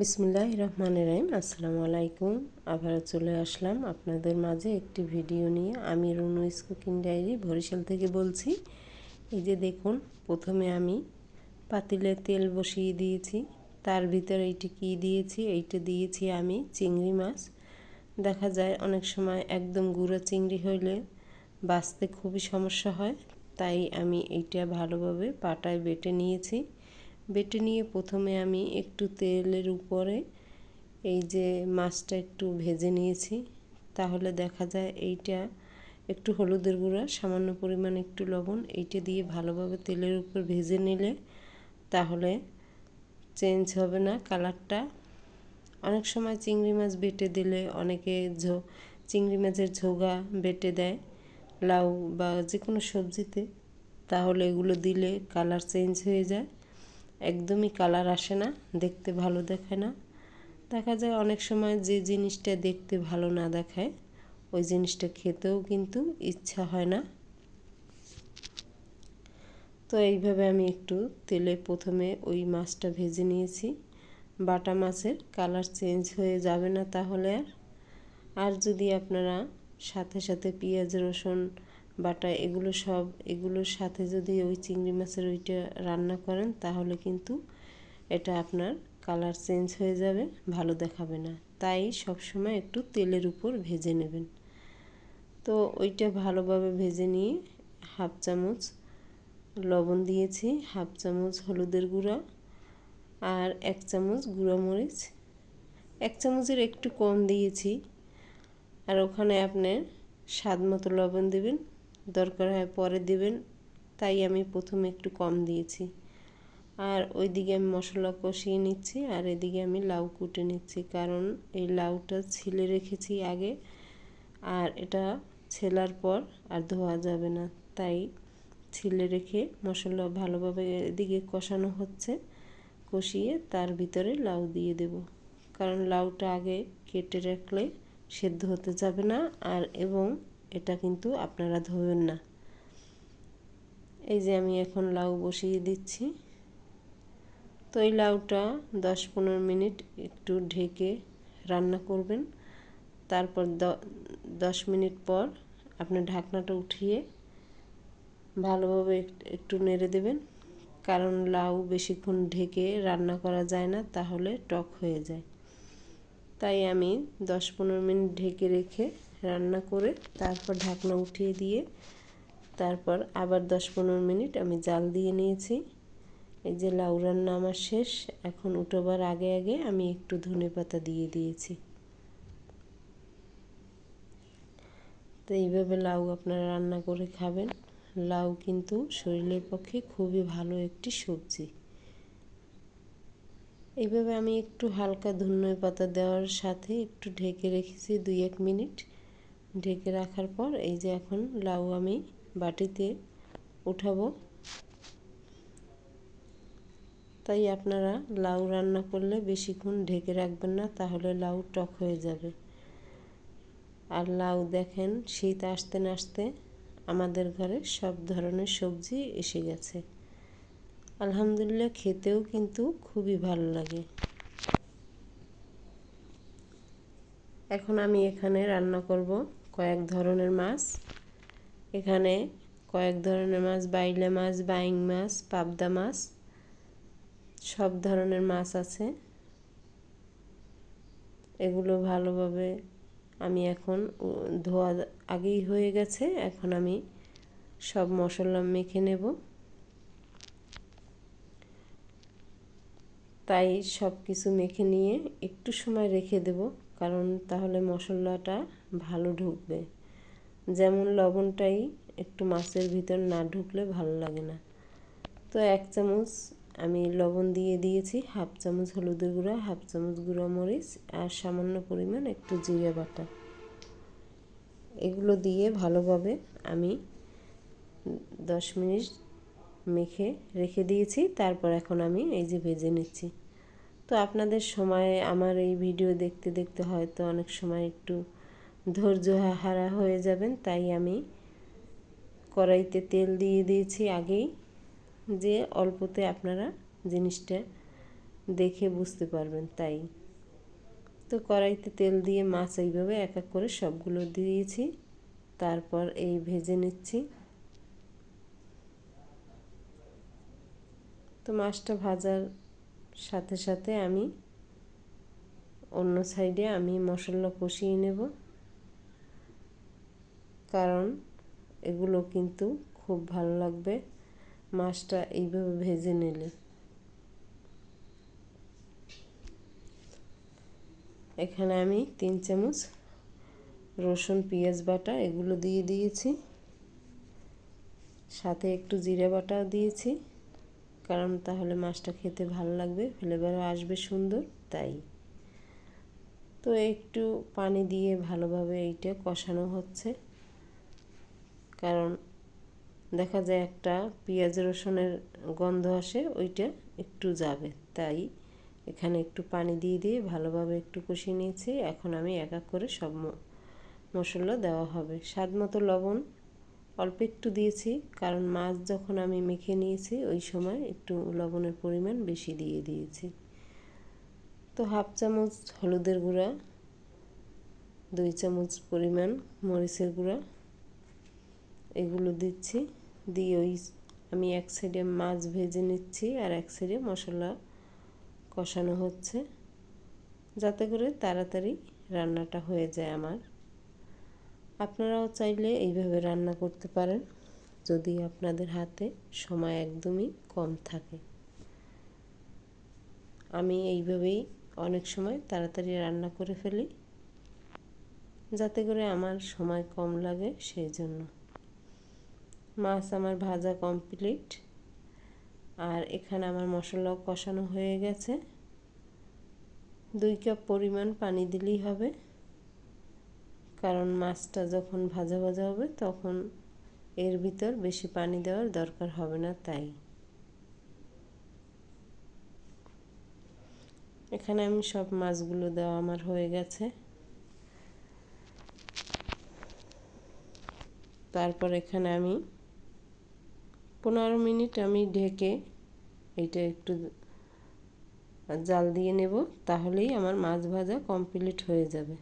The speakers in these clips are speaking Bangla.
বিসমুল্লাহ রহমান রাহিম আসসালামু আলাইকুম। আবার চলে আসলাম আপনাদের মাঝে একটি ভিডিও নিয়ে। আমি রুনু কুকিং ডায়েরি বরিশাল থেকে বলছি। এই যে দেখুন, প্রথমে আমি পাতিলে তেল বসিয়ে দিয়েছি। তার ভিতরে এইটি কী দিয়েছি? এইটা দিয়েছি আমি চিংড়ি মাছ। দেখা যায় অনেক সময় একদম গুঁড়ো চিংড়ি হইলে বাঁচতে খুবই সমস্যা হয়। তাই আমি এইটা ভালোভাবে পাটায় বেটে নিয়েছি। বেটে নিয়ে প্রথমে আমি একটু তেলের উপরে এই যে মাছটা একটু ভেজে নিয়েছি। তাহলে দেখা যায় এইটা একটু হলুদের গুঁড়া, সামান্য পরিমাণ একটু লবণ, এইটা দিয়ে ভালোভাবে তেলের উপর ভেজে নিলে তাহলে চেঞ্জ হবে না কালারটা। অনেক সময় চিংড়ি মাছ বেটে দিলে অনেকে ঝো, চিংড়ি মাছের ঝোগা বেটে দেয় লাউ বা যে কোনো সবজিতে, তাহলে এগুলো দিলে কালার চেঞ্জ হয়ে যায়। একদমই কালার আসে না, দেখতে ভালো দেখায় না। দেখা যায় অনেক সময় যে জিনিসটা দেখতে ভালো না দেখায়, ওই জিনিসটা খেতেও কিন্তু ইচ্ছা হয় না। তো এইভাবে আমি একটু তেলে প্রথমে ওই মাছটা ভেজে নিয়েছি। বাটা মাছের কালার চেঞ্জ হয়ে যাবে না তাহলে আর। আর যদি আপনারা সাথে সাথে পেঁয়াজ, রসুন বাটা এগুলো সব, এগুলোর সাথে যদি ওই চিংড়ি মাছের ওইটা রান্না করেন, তাহলে কিন্তু এটা আপনার কালার চেঞ্জ হয়ে যাবে, ভালো দেখাবে না। তাই সবসময় একটু তেলের উপর ভেজে নেবেন। তো ওইটা ভালোভাবে ভেজে নিয়ে হাফ চামচ লবণ দিয়েছি, হাফ চামচ হলুদের গুঁড়া আর এক চামচ গুঁড়ো মরিচ। এক চামচের একটু কম দিয়েছি। আর ওখানে আপনার স্বাদ মতো লবণ দেবেন। দরকার হয় পরে দেবেন। তাই আমি প্রথমে একটু কম দিয়েছি। আর ওইদিকে আমি মশলা কষিয়ে নিচ্ছি আর এদিকে আমি লাউ কুটে নিচ্ছি। কারণ এই লাউটা ছিলে রেখেছি আগে আর এটা ছেলার পর আর ধোয়া যাবে না। তাই ছিলে রেখে মশলা ভালোভাবে এদিকে কষানো হচ্ছে। কষিয়ে তার ভিতরে লাউ দিয়ে দেব। কারণ লাউটা আগে কেটে রাখলে সেদ্ধ হতে যাবে না। আর এবং এটা কিন্তু আপনারা ধোবেন না। এই যে আমি এখন লাউ বসিয়ে দিচ্ছি। তো এই লাউটা দশ পনেরো মিনিট একটু ঢেকে রান্না করবেন। তারপর দশ মিনিট পর আপনার ঢাকনাটা উঠিয়ে ভালোভাবে একটু নেড়ে দেবেন। কারণ লাউ বেশিক্ষণ ঢেকে রান্না করা যায় না, তাহলে টক হয়ে যায়। তাই আমি দশ পনেরো মিনিট ঢেকে রেখে রান্না করে তারপর ঢাকনা উঠিয়ে দিয়ে তারপর আবার দশ পনেরো মিনিট আমি জাল দিয়ে নিয়েছি। এই যে লাউ রান্না আমার শেষ, এখন উঠোবার আগে আগে আমি একটু ধনে পাতা দিয়ে দিয়েছি। তো এইভাবে লাউ আপনারা রান্না করে খাবেন। লাউ কিন্তু শরীরের পক্ষে খুবই ভালো একটি সবজি। এইভাবে আমি একটু হালকা ধনে পাতা দেওয়ার সাথে একটু ঢেকে রেখেছি দুই এক মিনিট। ঢেকে রাখার পর এই যে এখন লাউ আমি বাটিতে উঠাবো। তাই আপনারা লাউ রান্না করলে বেশিক্ষণ ঢেকে রাখবেন না, তাহলে লাউ টক হয়ে যাবে। আর লাউ দেখেন শীত আসতে আসতে আমাদের ঘরে সব ধরনের সবজি এসে গেছে। আলহামদুলিল্লাহ খেতেও কিন্তু খুবই ভালো লাগে। এখন আমি এখানে রান্না করব। কয়েক ধরনের মাছ। এখানে কয়েক ধরনের মাছ, বাইলা মাছ, বাইং মাছ, পাবদা মাছ, সব ধরনের মাছ আছে। এগুলো ভালোভাবে আমি এখন ধোয়া আগেই হয়ে গেছে, এখন আমি সব মশলা মেখে নেব। তাই সব কিছু মেখে নিয়ে একটু সময় রেখে দেব, কারণ তাহলে মশলাটা ভালো ঢুকবে। যেমন লবণটাই একটু মাছের ভিতর না ঢুকলে ভালো লাগে না। তো এক চামচ আমি লবণ দিয়ে দিয়েছি, হাফ চামচ হলুদের গুঁড়া, হাফ চামচ গুঁড়ো মরিচ আর সামান্য পরিমাণ একটু জিরে বাটা। এগুলো দিয়ে ভালোভাবে আমি দশ মিনিট মেখে রেখে দিয়েছি, তারপর এখন আমি এই যে ভেজে নিচ্ছি। তো আপনাদের সময় আমার এই ভিডিও দেখতে দেখতে হয়তো অনেক সময় একটু ধৈর্য হারা হয়ে যাবেন, তাই আমি কড়াইতে তেল দিয়ে দিয়েছি আগেই যে অল্পতে আপনারা জিনিসটা দেখে বুঝতে পারবেন তাই। তো কড়াইতে তেল দিয়ে মাছ এইভাবে এক এক করে সবগুলো দিয়েছি, তারপর এই ভেজে নিচ্ছি। তো মাছটা ভাজার সাথে সাথে আমি অন্য সাইডে আমি মশলা কষিয়ে নেব। কারণ এগুলো কিন্তু খুব ভালো লাগবে মাছটা এইভাবে ভেজে নিলে। এখানে আমি তিন চামচ রসুন, পেঁয়াজ বাটা এগুলো দিয়ে দিয়েছি। সাথে একটু জিরে বাটাও দিয়েছি। কারণ তাহলে মাছটা খেতে ভালো লাগবে, ফ্লেভারও আসবে সুন্দর, তাই। তো একটু পানি দিয়ে ভালোভাবে এইটা কষানো হচ্ছে। কারণ দেখা যায় একটা পেঁয়াজ রসুনের গন্ধ আসে, ওইটা একটু যাবে, তাই এখানে একটু পানি দিয়ে দিয়ে ভালোভাবে একটু কষিয়ে নিয়েছি। এখন আমি এক এক করে সব মশলা দেওয়া হবে। স্বাদ মতো লবণ অল্প একটু দিয়েছি, কারণ মাছ যখন আমি মেখে নিয়েছি, ওই সময় একটু লবণের পরিমাণ বেশি দিয়ে দিয়েছি। তো হাফ চামচ হলুদের গুঁড়া, দুই চামচ পরিমাণ মরিচের গুঁড়া, এগুলো দিচ্ছি। দিয়ে ওই আমি এক সাইডে মাছ ভেজে নিচ্ছি আর এক সাইডে মশলা কষানো হচ্ছে, যাতে করে তাড়াতাড়ি রান্নাটা হয়ে যায় আমার। আপনারাও চাইলে এইভাবে রান্না করতে পারেন, যদি আপনাদের হাতে সময় একদমই কম থাকে। আমি এইভাবেই অনেক সময় তাড়াতাড়ি রান্না করে ফেলি, যাতে করে আমার সময় কম লাগে সেই জন্য মাছ আমার ভাজা কমপ্লিট আর এখানে আমার মশলাও কষানো হয়ে গেছে। দুই কাপ পরিমাণ পানি দিলেই হবে। কারণ মাছটা যখন ভাজা ভাজা হবে, তখন এর ভিতর বেশি পানি দেওয়ার দরকার হবে না তাই। এখানে আমি সব মাছগুলো দেওয়া আমার হয়ে গেছে। তারপর এখানে আমি পনেরো মিনিট আমি ঢেকে এটা একটু জাল দিয়ে নেব, তাহলেই আমার মাছ ভাজা কমপ্লিট হয়ে যাবে।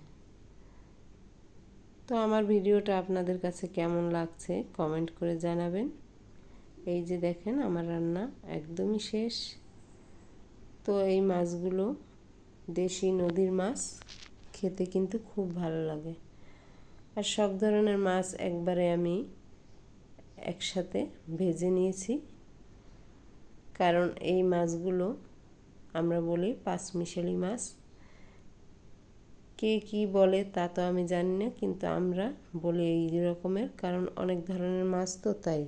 তো আমার ভিডিওটা আপনাদের কাছে কেমন লাগছে কমেন্ট করে জানাবেন। এই যে দেখেন আমার রান্না একদমই শেষ। তো এই মাছগুলো দেশি নদীর মাছ, খেতে কিন্তু খুব ভালো লাগে। আর সব ধরনের মাছ একবারে আমি একসাথে ভেজে নিয়েছি। কারণ এই মাছগুলো আমরা বলি পাঁচমিশালি মাছ। কে কি বলে তা তো আমি জানি না, কিন্তু আমরা বলি এই রকমের, কারণ অনেক ধরনের মাছ তো তাই।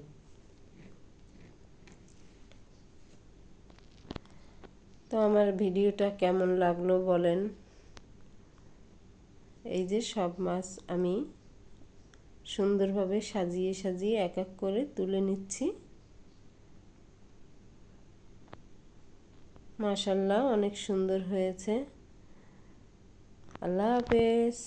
তো আমার ভিডিওটা কেমন লাগল বলেন। এই যে সব মাছ আমি সুন্দরভাবে সাজিয়ে সাজিয়ে এক এক করে তুলে নিচ্ছি। মাশাল্লাহ, অনেক সুন্দর হয়েছে। আল্লাহ হাফেজ